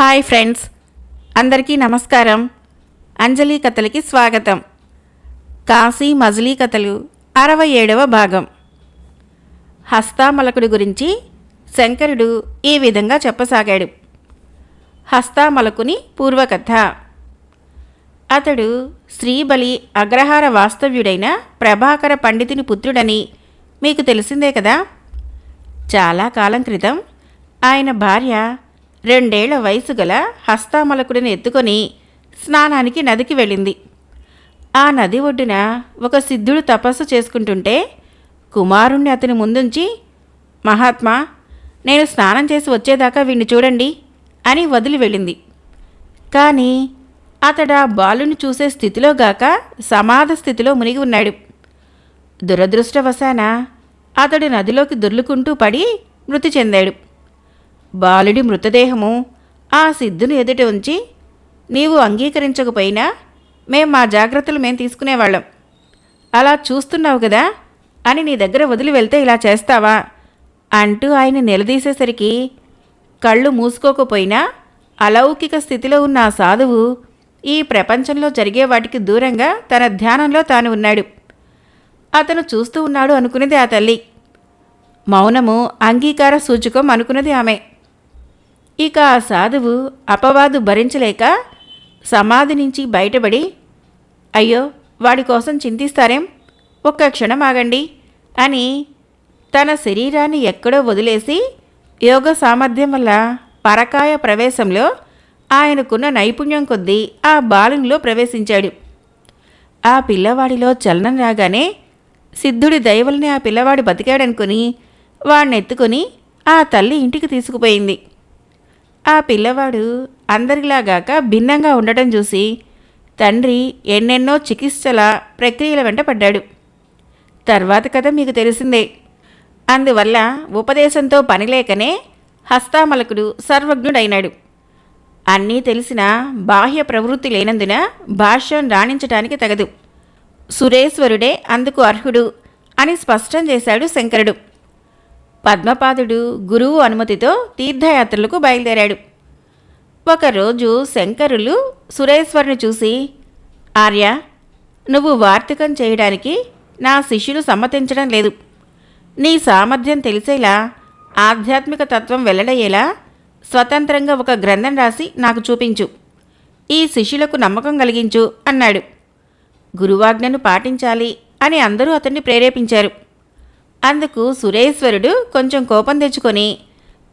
Hi friends. అందరికీ నమస్కారం. అంజలి కథలకి స్వాగతం. కాశీ మజిలీ కథలు అరవై ఏడవ భాగం. హస్తామలకుడి గురించి శంకరుడు ఈ విధంగా చెప్పసాగాడు. హస్తామలకుని పూర్వకథ. అతడు శ్రీబలి అగ్రహార వాస్తవ్యుడైన ప్రభాకర పండితుని పుత్రుడని మీకు తెలిసిందే కదా? చాలా కాలం క్రితం ఆయన భార్య రెండేళ్ళ వయసు గల హస్తామలకుడిని ఎత్తుకొని స్నానానికి నదికి వెళ్ళింది. ఆ నది ఒడ్డున ఒక సిద్ధుడు తపస్సు చేసుకుంటుంటే కుమారుణ్ణి అతని ముందుంచి మహాత్మా నేను స్నానం చేసి వచ్చేదాకా వీణ్ణి చూడండి అని వదిలి వెళ్ళింది. కానీ అతడు ఆ బాలుని చూసే స్థితిలో గాక సమాధ స్థితిలో మునిగి ఉన్నాడు. దురదృష్టవశాన అతడు నదిలోకి దొర్లుకుంటూ పడి మృతి చెందాడు. బాలుడి మృతదేహము ఆ సిద్ధుని ఎదుట ఉంచి నీవు అంగీకరించకపోయినా మేం మా జాగ్రత్తలు మేం తీసుకునేవాళ్ళం. అలా చూస్తున్నావు కదా అని నీ దగ్గర వదిలి వెళ్తే ఇలా చేస్తావా? అంటూ ఆయన నిలదీసేసరికి కళ్ళు మూసుకోకపోయినా అలౌకిక స్థితిలో ఉన్న ఆ సాధువు ఈ ప్రపంచంలో జరిగే వాటికి దూరంగా తన ధ్యానంలో తాను ఉన్నాడు. అతను చూస్తూ ఉన్నాడు అనుకున్నది ఆ తల్లి. మౌనము అంగీకార సూచకం అనుకున్నది ఆమె. ఇక ఆ సాధువు అపవాదు భరించలేక సమాధి నుంచి బయటపడి అయ్యో వాడి కోసం చింతిస్తారేం? ఒక్క క్షణం ఆగండి అని తన శరీరాన్ని ఎక్కడో వదిలేసి యోగ సామర్థ్యం వల్ల పరకాయ ప్రవేశంలో ఆయనకున్న నైపుణ్యం కొద్దీ ఆ బాలునిలో ప్రవేశించాడు. ఆ పిల్లవాడిలో చలనం రాగానే సిద్ధుడి దయవల్ని ఆ పిల్లవాడు బతికాడనుకుని వాణ్ణెత్తుకొని ఆ తల్లి ఇంటికి తీసుకుపోయింది. ఆ పిల్లవాడు అందరిలాగాక భిన్నంగా ఉండటం చూసి తండ్రి ఎన్నెన్నో చికిత్సల ప్రక్రియల వెంట పడ్డాడు. తర్వాత కథ మీకు తెలిసిందే. అందువల్ల ఉపదేశంతో పనిలేకనే హస్తామలకుడు సర్వజ్ఞుడైనాడు. అన్నీ తెలిసిన బాహ్య ప్రవృత్తి లేనందున భాష్యం రాణించటానికి తగదు. సురేశ్వరుడే అందుకు అర్హుడు అని స్పష్టం చేశాడు శంకరుడు. పద్మపాదుడు గురువు అనుమతితో తీర్థయాత్రలకు బయలుదేరాడు. ఒకరోజు శంకరులు సురేశ్వరుని చూసి ఆర్య నువ్వు వార్తికం చేయడానికి నా శిష్యులు సమ్మతించడం లేదు. నీ సామర్థ్యం తెలిసేలా ఆధ్యాత్మిక తత్వం వెల్లడయ్యేలా స్వతంత్రంగా ఒక గ్రంథం రాసి నాకు చూపించు. ఈ శిష్యులకు నమ్మకం కలిగించు అన్నాడు. గురువాజ్ఞను పాటించాలి అని అందరూ అతన్ని ప్రేరేపించారు. అందుకు సురేశ్వరుడు కొంచెం కోపం తెచ్చుకొని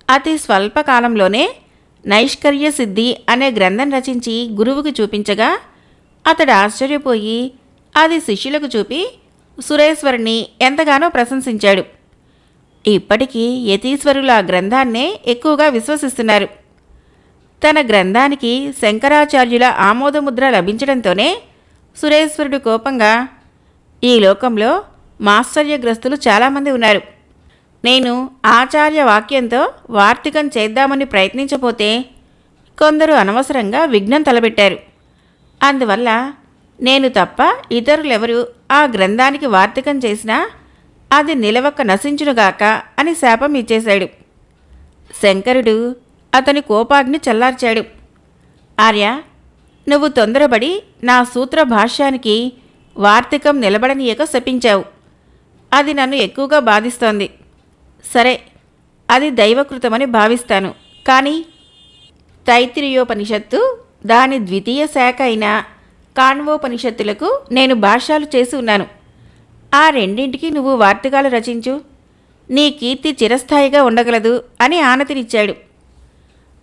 అతి స్వల్పకాలంలోనే నైష్కర్య సిద్ధి అనే గ్రంథం రచించి గురువుకు చూపించగా అతడు ఆశ్చర్యపోయి అది శిష్యులకు చూపి సురేశ్వరుని ఎంతగానో ప్రశంసించాడు. ఇప్పటికీ యతీశ్వరులు ఆ గ్రంథాన్నే ఎక్కువగా విశ్వసిస్తున్నారు. తన గ్రంథానికి శంకరాచార్యుల ఆమోదముద్ర లభించడంతోనే సురేశ్వరుడు కోపంగా ఈ లోకంలో మాశ్చర్యగ్రస్తులు చాలామంది ఉన్నారు. నేను ఆచార్య వాక్యంతో వార్తికం చేద్దామని ప్రయత్నించపోతే కొందరు అనవసరంగా విఘ్నం తలపెట్టారు అందువల్ల నేను తప్ప ఇతరులెవరు ఆ గ్రంథానికి వార్తికం చేసినా అది నిలవక నశించునుగాక అని శాపం ఇచ్చేశాడు. శంకరుడు అతని కోపాగ్ని చల్లార్చాడు. ఆర్య నువ్వు తొందరపడి నా సూత్ర భాష్యానికి వార్తికం నిలబడనీయక శపించావు. అది నన్ను ఎక్కువగా బాధిస్తోంది. సరే అది దైవకృతమని భావిస్తాను. కానీ తైత్రియోపనిషత్తు దాని ద్వితీయ శాఖ అయిన కాణ్వోపనిషత్తులకు నేను భాష్యాలు చేసి ఉన్నాను. ఆ రెండింటికి నువ్వు వార్తకాలు రచించు. నీ కీర్తి చిరస్థాయిగా ఉండగలదు అని ఆనతినిచ్చాడు.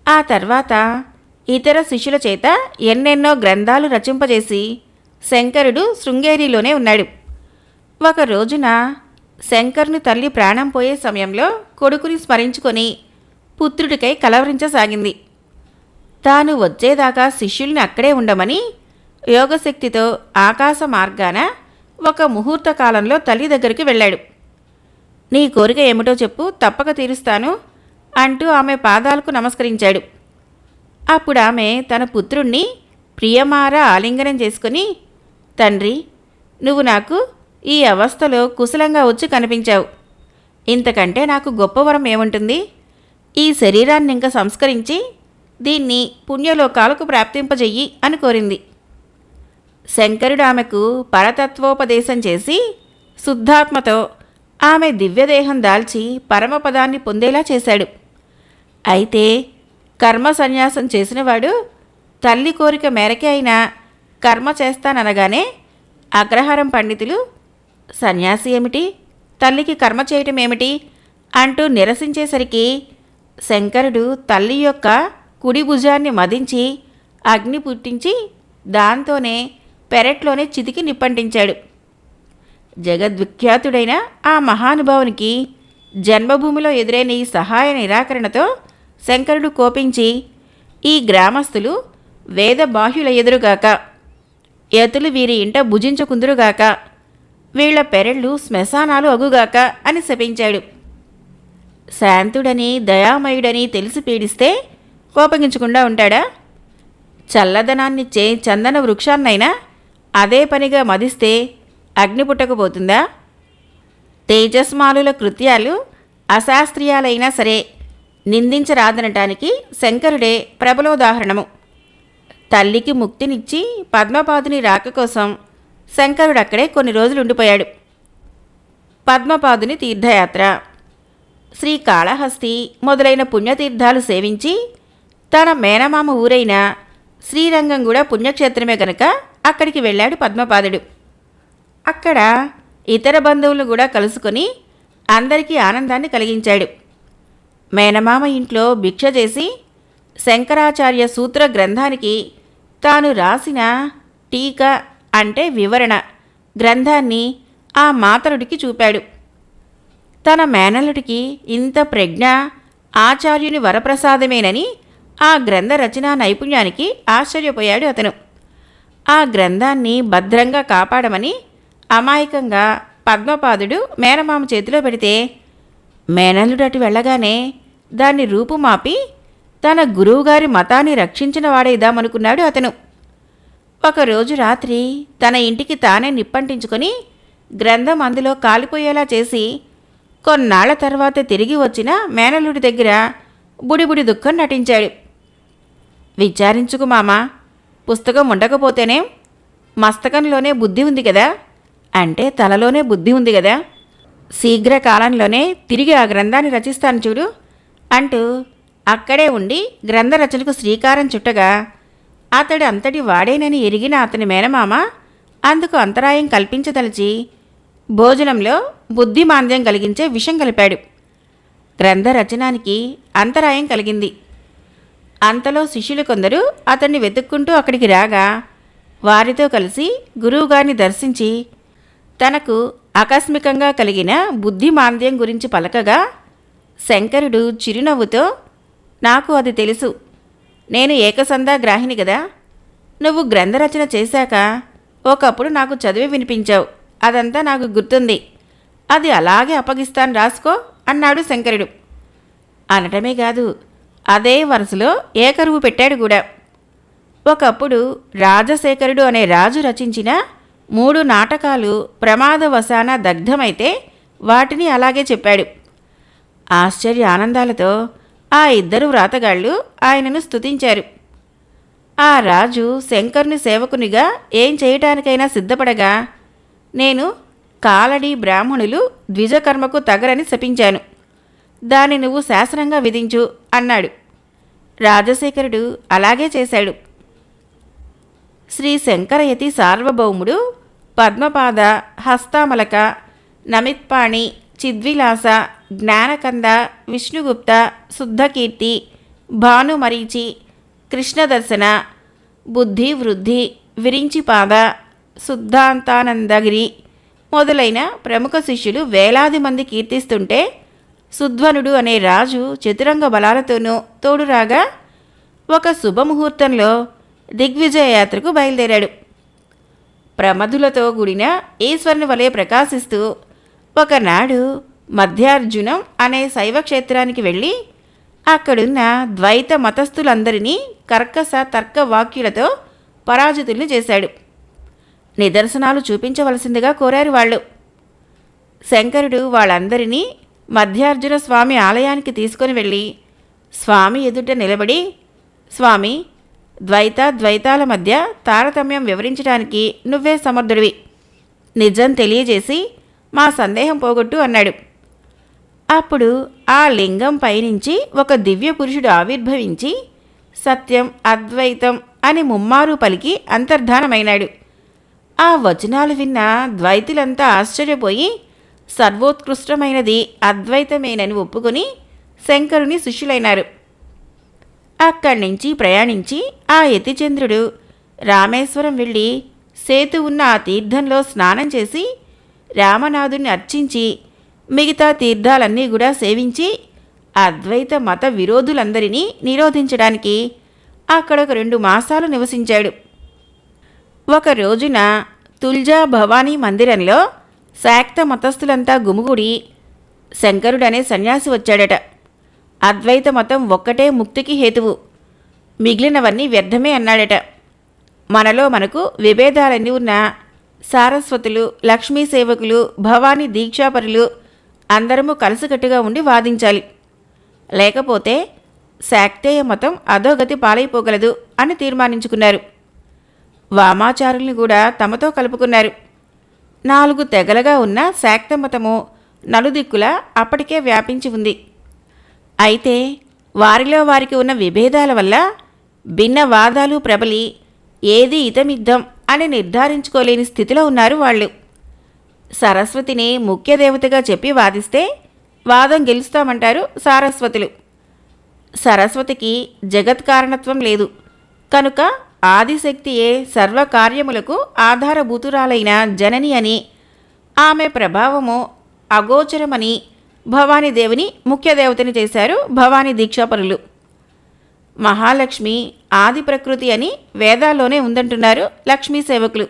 ఆ తర్వాత ఇతర శిష్యుల చేత ఎన్నెన్నో గ్రంథాలు రచింపజేసి శంకరుడు శృంగేరిలోనే ఉన్నాడు. ఒక రోజున శంకర్ని తల్లి ప్రాణం పోయే సమయంలో కొడుకుని స్మరించుకొని పుత్రుడికై కలవరించసాగింది. తాను వచ్చేదాకా శిష్యుల్ని అక్కడే ఉండమని యోగశక్తితో ఆకాశ మార్గాన ఒక ముహూర్త కాలంలో తల్లి దగ్గరికి వెళ్ళాడు. నీ కోరిక ఏమిటో చెప్పు తప్పక తీరుస్తాను అంటూ ఆమె పాదాలకు నమస్కరించాడు. అప్పుడు ఆమె తన పుత్రుణ్ణి ప్రియమార ఆలింగనం చేసుకుని తండ్రి నువ్వు నాకు ఈ అవస్థలో కుశలంగా వచ్చి కనిపించావు. ఇంతకంటే నాకు గొప్ప వరం ఏముంటుంది? ఈ శరీరాన్ని ఇంకా సంస్కరించి దీన్ని పుణ్యలోకాలకు ప్రాప్తింపజెయ్యి అని కోరింది. శంకరుడు ఆమెకు పరతత్వోపదేశం చేసి శుద్ధాత్మతో ఆమె దివ్యదేహం దాల్చి పరమపదాన్ని పొందేలా చేశాడు. అయితే కర్మ సన్యాసం చేసినవాడు తల్లి కోరిక మేరకే అయినా కర్మ చేస్తాననగానే అగ్రహారం పండితులు సన్యాసి ఏమిటి? తల్లికి కర్మ చేయటం ఏమిటి? అంటూ నిరసించేసరికి శంకరుడు తల్లి యొక్క కుడి భుజాన్ని మదించి అగ్ని పుట్టించి దాంతోనే పెరట్లోనే చితికి నిప్పంటించాడు. జగద్విఖ్యాతుడైన ఆ మహానుభావునికి జన్మభూమిలో ఎదురైన ఈ సహాయ నిరాకరణతో శంకరుడు కోపించి ఈ గ్రామస్తులు వేద బాహ్యుల ఎదురుగాక యతులు వీరి ఇంట భుజించకుందురుగాక వీళ్ళ పెరళ్ళు శ్మశానాలు అగుగాక అని శపించాడు. శాంతుడని దయామయుడని తెలిసి పీడిస్తే కోపగించకుండా ఉంటాడా? చల్లదనాన్నిచ్చే చందన వృక్షాన్నైనా అదే పనిగా మదిస్తే అగ్ని పుట్టకపోతుందా తేజస్మాలుల కృత్యాలు అశాస్త్రీయాలైనా సరే నిందించరాదనటానికి శంకరుడే ప్రబలోదాహరణము. తల్లికి ముక్తినిచ్చి పద్మపాదుని రాక కోసం శంకరుడు అక్కడే కొన్ని రోజులు ఉండిపోయాడు. పద్మపాదుని తీర్థయాత్ర శ్రీకాళహస్తి మొదలైన పుణ్యతీర్థాలు సేవించి తన మేనమామ ఊరైన శ్రీరంగం కూడా పుణ్యక్షేత్రమే గనక అక్కడికి వెళ్ళాడు పద్మపాదుడు. అక్కడ ఇతర బంధువులు కూడా కలుసుకొని అందరికీ ఆనందాన్ని కలిగించాడు. మేనమామ ఇంట్లో భిక్ష చేసి శంకరాచార్య సూత్ర గ్రంథానికి తాను రాసిన టీకా అంటే వివరణ గ్రంథాన్ని ఆ మాతరుడికి చూపాడు. తన మేనల్లుడికి ఇంత ప్రజ్ఞ ఆచార్యుని వరప్రసాదమేనని ఆ గ్రంథ రచనా నైపుణ్యానికి ఆశ్చర్యపోయాడు అతను. ఆ గ్రంథాన్ని భద్రంగా కాపాడమని అమాయకంగా పద్మపాదుడు మేనమామ చేతిలో పెడితే మేనల్లుడు అటు వెళ్ళగానే దాన్ని రూపుమాపి తన గురువుగారి మతాన్ని రక్షించిన వాడేదామనుకున్నాడు అతను. ఒకరోజు రాత్రి తన ఇంటికి తానే నిప్పంటించుకొని గ్రంథం అందులో కాలిపోయేలా చేసి కొన్నాళ్ళ తర్వాత తిరిగి వచ్చిన మేనల్లుడి దగ్గర బుడిబుడి దుఃఖం నటించాడు. విచారించుకు మామా పుస్తకం ఉండకపోతేనే మస్తకంలోనే బుద్ధి ఉంది కదా? అంటే తలలోనే బుద్ధి ఉంది కదా? శీఘ్రకాలంలోనే తిరిగి ఆ గ్రంథాన్ని రచిస్తాను చూడు అంటూ అక్కడే ఉండి గ్రంథ రచనకు శ్రీకారం చుట్టగా అతడు అంతటి వాడేనని ఎరిగిన అతని మేనమామ అందుకు అంతరాయం కల్పించదలిచి భోజనంలో బుద్ధిమాంద్యం కలిగించే విషం కలిపాడు. గ్రంథ రచనానికి అంతరాయం కలిగింది. అంతలో శిష్యులు కొందరు అతన్ని వెతుక్కుంటూ అక్కడికి రాగా వారితో కలిసి గురువుగారిని దర్శించి తనకు ఆకస్మికంగా కలిగిన బుద్ధిమాంద్యం గురించి పలకగా శంకరుడు చిరునవ్వుతో నాకు అది తెలుసు. నేను ఏకసందా గ్రాహిణి కదా నువ్వు గ్రంథరచన చేశాక ఒకప్పుడు నాకు చదివి వినిపించావు. అదంతా నాకు గుర్తుంది. అది అలాగే అప్పగిస్తాను రాసుకో అన్నాడు శంకరుడు. అనటమే కాదు అదే వరుసలో ఏకరువు పెట్టాడు కూడా. ఒకప్పుడు రాజశేఖరుడు అనే రాజు రచించిన మూడు నాటకాలు ప్రమాదవశాన దగ్ధమైతే వాటిని అలాగే చెప్పాడు. ఆశ్చర్య ఆనందాలతో ఆ ఇద్దరు వ్రాతగాళ్ళు ఆయనను స్తుతించారు. ఆ రాజు శంకర్ని సేవకునిగా ఏం చేయటానికైనా సిద్ధపడగా నేను కాలడి బ్రాహ్మణులు ద్విజకర్మకు తగరని శపించాను. దాన్ని నువ్వు శాసనంగా విధించు అన్నాడు. రాజశేఖరుడు అలాగే చేశాడు. శ్రీ శంకరయతి సార్వభౌముడు పద్మపాద హస్తామలక నమిత్పాణి చిద్విలాస జ్ఞానకంద విష్ణుగుప్త శుద్ధకీర్తి భానుమరీచి కృష్ణదర్శన బుద్ధి వృద్ధి విరించిపాద శుద్ధాంతానందగిరి మొదలైన ప్రముఖ శిష్యులు వేలాది మంది కీర్తిస్తుంటే సుధ్వనుడు అనే రాజు చతురంగ బలాలతోనూ తోడురాగా ఒక శుభముహూర్తంలో దిగ్విజయ యాత్రకు బయలుదేరాడు. ప్రమధులతో కూడిన ఈశ్వరుని వలె ప్రకాశిస్తూ ఒకనాడు మధ్యార్జునం అనే శైవ క్షేత్రానికి వెళ్ళి అక్కడున్న ద్వైత మతస్థులందరినీ కర్కశ తర్క వాక్యులతో పరాజితుల్ని చేశాడు. నిదర్శనాలు చూపించవలసిందిగా కోరారు వాళ్ళు. శంకరుడు వాళ్ళందరినీ మధ్యార్జున స్వామి ఆలయానికి తీసుకొని వెళ్ళి స్వామి ఎదుట నిలబడి స్వామి ద్వైత ద్వైతాల మధ్య తారతమ్యం వివరించడానికి నువ్వే సమర్థుడివి. నిజం తెలియజేసి మా సందేహం పోగొట్టు అన్నాడు. అప్పుడు ఆ లింగం పైనుంచి ఒక దివ్య పురుషుడు ఆవిర్భవించి సత్యం అద్వైతం అని ముమ్మారు పలికి అంతర్ధానమైనాడు. ఆ వచనాలు విన్న ద్వైతులంతా ఆశ్చర్యపోయి సర్వోత్కృష్టమైనది అద్వైతమేనని ఒప్పుకొని శంకరుని శిష్యులైనారు. అక్కడి నుంచి ప్రయాణించి ఆ యతిచంద్రుడు రామేశ్వరం వెళ్ళి సేతు ఉన్న ఆ తీర్థంలో స్నానం చేసి రామనాథుని అర్చించి మిగతా తీర్థాలన్నీ కూడా సేవించి అద్వైత మత విరోధులందరినీ నిరోధించడానికి అక్కడ ఒక రెండు మాసాలు నివసించాడు. ఒక రోజున తుల్జా భవానీ మందిరంలో శాక్త మతస్థులంతా గుమిగూడి శంకరుడనే సన్యాసి వచ్చాడట. అద్వైత మతం ఒక్కటే ముక్తికి హేతువు. మిగిలినవన్నీ వ్యర్థమే అన్నాడట. మనలో మనకు విభేదాలన్నీ ఉన్న సారస్వతులు లక్ష్మీ సేవకులు భవానీ దీక్షాపరులు అందరము కలిసికట్టుగా ఉండి వాదించాలి. లేకపోతే శాక్తేయ మతం అధోగతి పాలైపోగలదు అని తీర్మానించుకున్నారు. వామాచారుల్ని కూడా తమతో కలుపుకున్నారు. నాలుగు తెగలుగా ఉన్న శాక్త మతము నలుదిక్కులా అప్పటికే వ్యాపించి ఉంది. అయితే వారిలో వారికి ఉన్న విభేదాల వల్ల భిన్న వాదాలు ప్రబలి ఏది ఇతమిద్దం? అని నిర్ధారించుకోలేని స్థితిలో ఉన్నారు వాళ్ళు. సరస్వతిని ముఖ్య దేవతగా చెప్పి వాదిస్తే వాదం గెలుస్తామంటారు సారస్వతులు. సరస్వతికి జగత్కారణత్వం లేదు. కనుక ఆదిశక్తియే సర్వకార్యములకు ఆధారభూతురాలైన జనని అని. ఆమె ప్రభావము అగోచరమని భవానీదేవిని ముఖ్య దేవతని చేశారు భవానీ దీక్షాపరులు. మహాలక్ష్మి ఆది ప్రకృతి అని వేదాల్లోనే ఉందంటున్నారు లక్ష్మీ సేవకులు.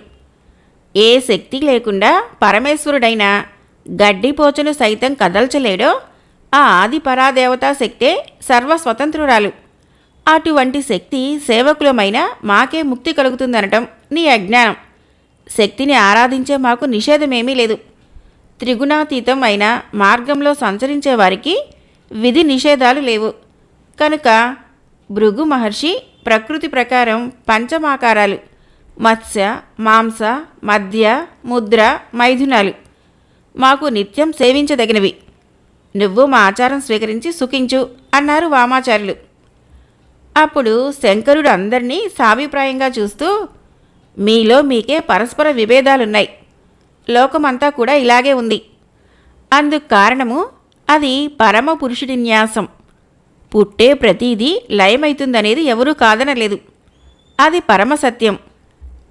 ఏ శక్తి లేకుండా పరమేశ్వరుడైన గడ్డిపోచను సైతం కదల్చలేడో ఆ ఆది పరాదేవతా శక్తే సర్వస్వతంత్రురాలు. అటువంటి శక్తి సేవకులమైన మాకే ముక్తి కలుగుతుందనటం నీ అజ్ఞానం. శక్తిని ఆరాధించే మాకు నిషేధమేమీ లేదు. త్రిగుణాతీతం అయిన మార్గంలో సంచరించే వారికి విధి నిషేధాలు లేవు. కనుక భృగు మహర్షి ప్రకృతి ప్రకారం పంచమాకారాలు. మత్స్య మాంస మధ్య ముద్ర మైథునాలు. మాకు నిత్యం సేవించదగినవి. నువ్వు మా ఆచారం స్వీకరించి సుఖించు అన్నారు వామాచార్యులు. అప్పుడు శంకరుడు అందరినీ సాభిప్రాయంగా చూస్తూ మీలో మీకే పరస్పర విభేదాలున్నాయి. లోకమంతా కూడా ఇలాగే ఉంది. అందుకు కారణము అది పరమ పురుషుడి న్యాసం. పుట్టే ప్రతీదీ లయమైతుందనేది ఎవరూ కాదనలేదు. అది పరమ సత్యం.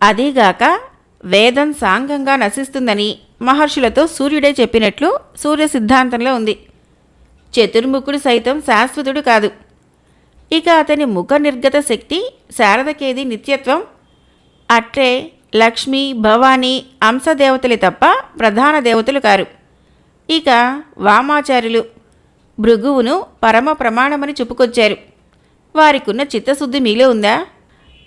అదీగాక వేదం సాంగంగా నశిస్తుందని మహర్షులతో సూర్యుడే చెప్పినట్లు సూర్య సిద్ధాంతంలో ఉంది. చతుర్ముఖుడు సైతం శాశ్వతుడు కాదు. ఇక అతని ముఖ నిర్గత శక్తి శారదకేది నిత్యత్వం? అట్లే లక్ష్మి భవానీ అంశదేవతలే తప్ప ప్రధాన దేవతలు కారు. ఇక వామాచార్యులు భృగువును పరమ ప్రమాణమని చెప్పుకొచ్చారు. వారికున్న చిత్తశుద్ధి మీలో ఉందా?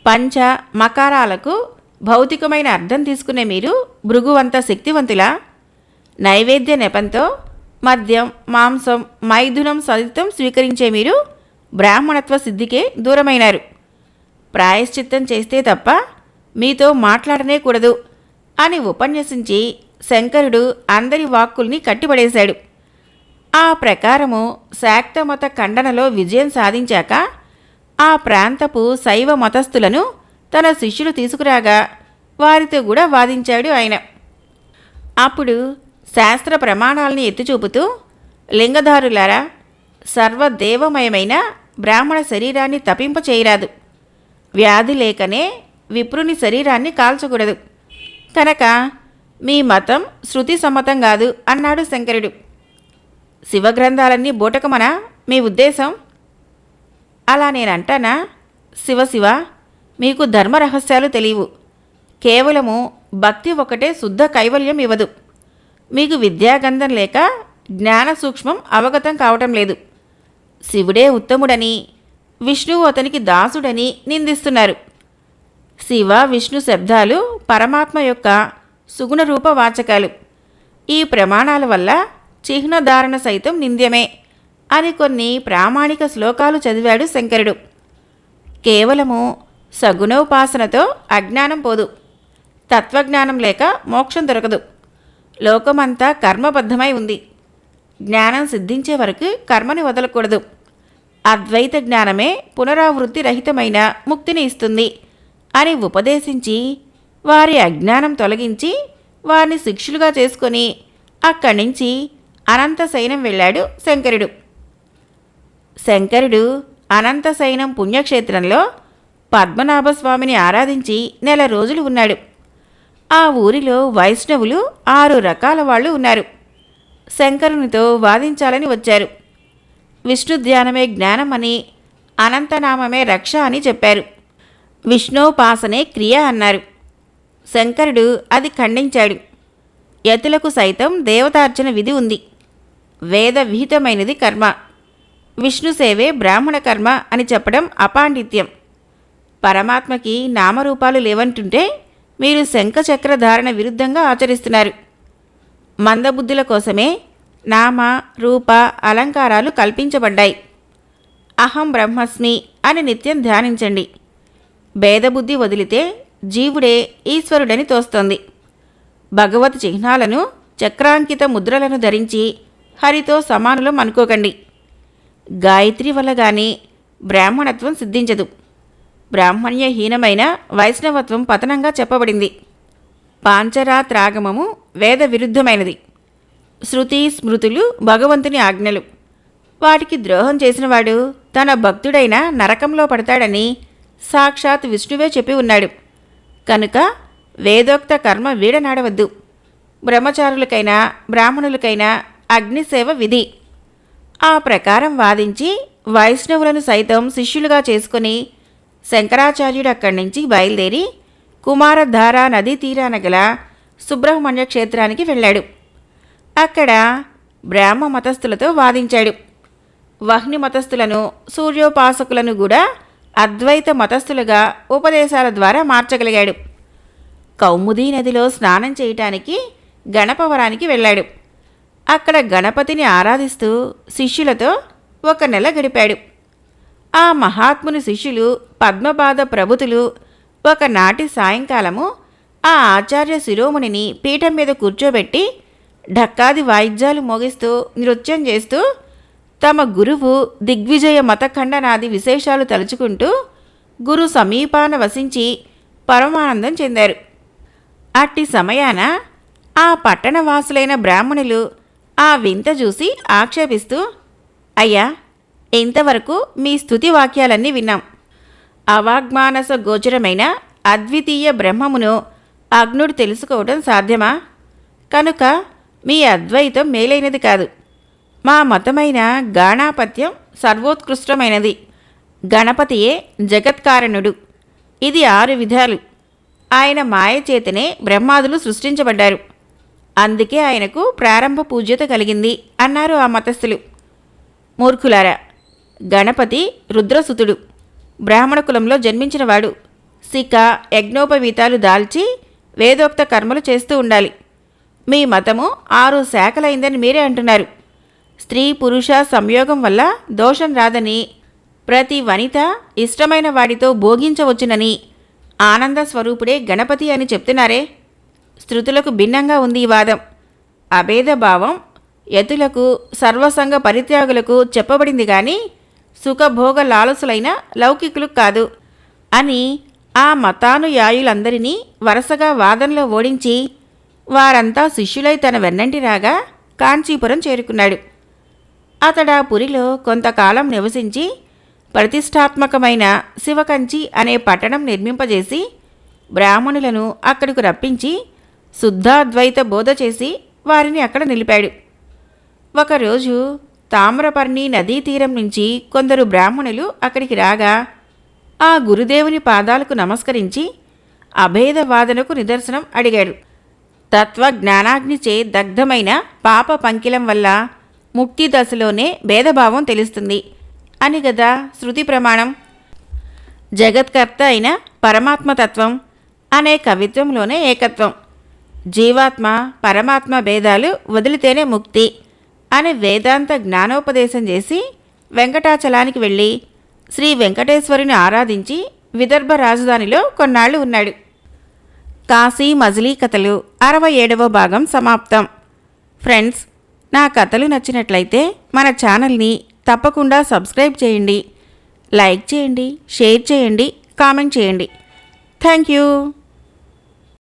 పంచ మకారాలకు భౌతికమైన అర్థం తీసుకునే మీరు భృగువంత శక్తివంతులా? నైవేద్య నెపంతో మద్యం మాంసం మైథునం సదితం స్వీకరించే మీరు బ్రాహ్మణత్వ సిద్ధికే దూరమైనారు. ప్రాయశ్చిత్తం చేస్తే తప్ప మీతో మాట్లాడనే కూడదు అని ఉపన్యసించి శంకరుడు అందరి వాక్కుల్ని కట్టిపడేశాడు. ఆ ప్రకారము శాక్తమత ఖండనలో విజయం సాధించాక ఆ ప్రాంతపు శైవ మతస్థులను తన శిష్యులు తీసుకురాగా వారితో కూడా వాదించాడు ఆయన. అప్పుడు శాస్త్ర ప్రమాణాలని ఎత్తిచూపుతూ లింగధారులారా సర్వదేవమయమైన బ్రాహ్మణ శరీరాన్ని తపింపచేయరాదు వ్యాధి లేకనే విప్రుని శరీరాన్ని కాల్చకూడదు. కనుక మీ మతం శృతి సమ్మతం కాదు అన్నాడు శంకరుడు. శివగ్రంథాలన్నీ బూటకమనా? మీ ఉద్దేశం? అలా నేనంటానా? శివ శివ మీకు ధర్మ రహస్యాలు తెలియవు. కేవలము భక్తి ఒకటే శుద్ధ కైవల్యం ఇవ్వదు. మీకు విద్యాగంధం లేక జ్ఞాన సూక్ష్మం అవగతం కావటం లేదు. శివుడే ఉత్తముడని విష్ణువు అతనికి దాసుడని నిందిస్తున్నారు. శివ విష్ణు శబ్దాలు పరమాత్మ యొక్క సుగుణ రూప వాచకాలు. ఈ ప్రమాణాల వల్ల చిహ్నధారణ సైతం నింద్యమే అని కొన్ని ప్రామాణిక శ్లోకాలు చదివాడు శంకరుడు. కేవలము సగుణోపాసనతో అజ్ఞానం పోదు. తత్వజ్ఞానం లేక మోక్షం దొరకదు. లోకమంతా కర్మబద్ధమై ఉంది. జ్ఞానం సిద్ధించే వరకు కర్మని వదలకూడదు. అద్వైత జ్ఞానమే పునరావృత్తి రహితమైన ముక్తిని ఇస్తుంది అని ఉపదేశించి వారి అజ్ఞానం తొలగించి వారిని శిక్షులుగా చేసుకొని అక్కడి నుంచి అనంతశయనం వెళ్ళాడు శంకరుడు. శంకరుడు అనంతశయనం పుణ్యక్షేత్రంలో పద్మనాభస్వామిని ఆరాధించి నెల రోజులు ఉన్నాడు. ఆ ఊరిలో వైష్ణవులు ఆరు రకాల వాళ్ళు ఉన్నారు. శంకరునితో వాదించాలని వచ్చారు. విష్ణు ధ్యానమే జ్ఞానం అని అనంతనామమే రక్ష అని చెప్పారు. విష్ణోపాసనే క్రియ అన్నారు. శంకరుడు అది ఖండించాడు. యతులకు సైతం దేవతార్చన విధి ఉంది. వేద విహితమైనది కర్మ. విష్ణు సేవే బ్రాహ్మణ కర్మ అని చెప్పడం అపాండిత్యం. పరమాత్మకి నామరూపాలు లేవంటుంటే మీరు శంఖచక్ర ధారణ విరుద్ధంగా ఆచరిస్తున్నారు. మందబుద్ధుల కోసమే నామ రూప అలంకారాలు కల్పించబడ్డాయి. అహం బ్రహ్మస్మి అని నిత్యం ధ్యానించండి. భేదబుద్ధి వదిలితే జీవుడే ఈశ్వరుడని తోస్తోంది. భగవత్ చిహ్నాలను చక్రాంకిత ముద్రలను ధరించి హరితో సమానులం అనుకోకండి గాయత్రి వల్ల కానీ బ్రాహ్మణత్వం సిద్ధించదు. బ్రాహ్మణ్యహీనమైన వైష్ణవత్వం పతనంగా చెప్పబడింది. పాంచరాత్రాగమము వేద విరుద్ధమైనది శృతి స్మృతులు భగవంతుని ఆజ్ఞలు. వాటికి ద్రోహం చేసినవాడు తన భక్తుడైన నరకంలో పడతాడని సాక్షాత్ విష్ణువే చెప్పి ఉన్నాడు. కనుక వేదోక్త కర్మ వీడనాడవద్దు. బ్రహ్మచారులకైనా బ్రాహ్మణులకైనా అగ్నిసేవ విధి. ఆ ప్రకారం వాదించి వైష్ణవులను సైతం శిష్యులుగా చేసుకుని శంకరాచార్యుడు అక్కడి నుంచి బయలుదేరి కుమారధార నదీ తీరాన గల సుబ్రహ్మణ్య క్షేత్రానికి వెళ్ళాడు. అక్కడ బ్రాహ్మ మతస్థులతో వాదించాడు. వహ్ని మతస్థులను సూర్యోపాసకులను కూడా అద్వైత మతస్థులుగా ఉపదేశాల ద్వారా మార్చగలిగాడు. కౌముదీ నదిలో స్నానం చేయటానికి గణపవరానికి వెళ్ళాడు. అక్కడ గణపతిని ఆరాధిస్తూ శిష్యులతో ఒక నెల గడిపాడు. ఆ మహాత్ముని శిష్యులు పద్మపాద ప్రభుతులు ఒకనాటి సాయంకాలము ఆ ఆచార్య శిరోమునిని పీఠం మీద కూర్చోబెట్టి ఢక్కాది వాయిద్యాలు మోగిస్తూ నృత్యం చేస్తూ తమ గురువు దిగ్విజయ మతఖండనాది విశేషాలు తలుచుకుంటూ గురు సమీపాన వసించి పరమానందం చెందారు. అట్టి సమయాన ఆ పట్టణవాసులైన బ్రాహ్మణులు ఆ వింత చూసి ఆక్షేపిస్తూ అయ్యా ఇంతవరకు మీ స్థుతి వాక్యాలన్నీ విన్నాం. అవాగ్మానస గోచరమైన అద్వితీయ బ్రహ్మమును అగ్నుడు తెలుసుకోవడం సాధ్యమా? కనుక మీ అద్వైతం మేలైనది కాదు. మా మతమైన గాణాపత్యం సర్వోత్కృష్టమైనది. గణపతియే జగత్కారణుడు. ఇది ఆరు విధాలు. ఆయన మాయ చేతనే బ్రహ్మాదులు సృష్టించబడ్డారు. అందుకే ఆయనకు ప్రారంభ పూజ్యత కలిగింది అన్నారు ఆ మతస్థులు. మూర్ఖులారా గణపతి రుద్రసుతుడు బ్రాహ్మణ కులంలో జన్మించినవాడు సిక యజ్ఞోపవీతాలు దాల్చి వేదోక్త కర్మలు చేస్తూ ఉండాలి. మీ మతము ఆరు శాఖలైందని మీరే అంటున్నారు. స్త్రీ పురుష సంయోగం వల్ల దోషం రాదని ప్రతి వనిత ఇష్టమైన వాడితో భోగించవచ్చునని ఆనంద స్వరూపుడే గణపతి అని చెప్తున్నారే. శృతులకు భిన్నంగా ఉంది ఈ వాదం. అభేదభావం యతులకు సర్వసంగ పరిత్యాగులకు చెప్పబడింది కానీ సుఖభోగ లాలసులైన లౌకికులు కాదు. అని ఆ మతానుయాయులందరినీ వరుసగా వాదనలో ఓడించి వారంతా శిష్యులై తన వెన్నంటి రాగా కాంచీపురం చేరుకున్నాడు. అతడా పురిలో కొంతకాలం నివసించి ప్రతిష్టాత్మకమైన శివకంచి అనే పట్టణం నిర్మింపజేసి బ్రాహ్మణులను అక్కడకు రప్పించి శుద్ధాద్వైత బోధ చేసి వారిని అక్కడ నిలిపాడు. ఒకరోజు తామ్రపర్ణి నదీ తీరం నుంచి కొందరు బ్రాహ్మణులు అక్కడికి రాగా ఆ గురుదేవుని పాదాలకు నమస్కరించి అభేద వాదనకు నిదర్శనం అడిగాడు. తత్వ జ్ఞానాగ్నిచే దగ్ధమైన పాప పంకిలం వల్ల ముక్తి దశలోనే భేదభావం తెలుస్తుంది అని గదా శృతి ప్రమాణం. జగత్కర్త అయిన పరమాత్మతత్వం అనే కవిత్వంలోనే ఏకత్వం. జీవాత్మ పరమాత్మ భేదాలు వదిలితేనే ముక్తి అని వేదాంత జ్ఞానోపదేశం చేసి వెంకటాచలానికి వెళ్ళి శ్రీ వెంకటేశ్వరుని ఆరాధించి విదర్భ రాజధానిలో కొన్నాళ్ళు ఉన్నాడు. కాశీ మజిలీ కథలు అరవై ఏడవ భాగం సమాప్తం. ఫ్రెండ్స్ నా కథలు నచ్చినట్లయితే మన ఛానల్ని తప్పకుండా సబ్స్క్రైబ్ చేయండి. లైక్ చేయండి షేర్ చేయండి కామెంట్ చేయండి. Thank you.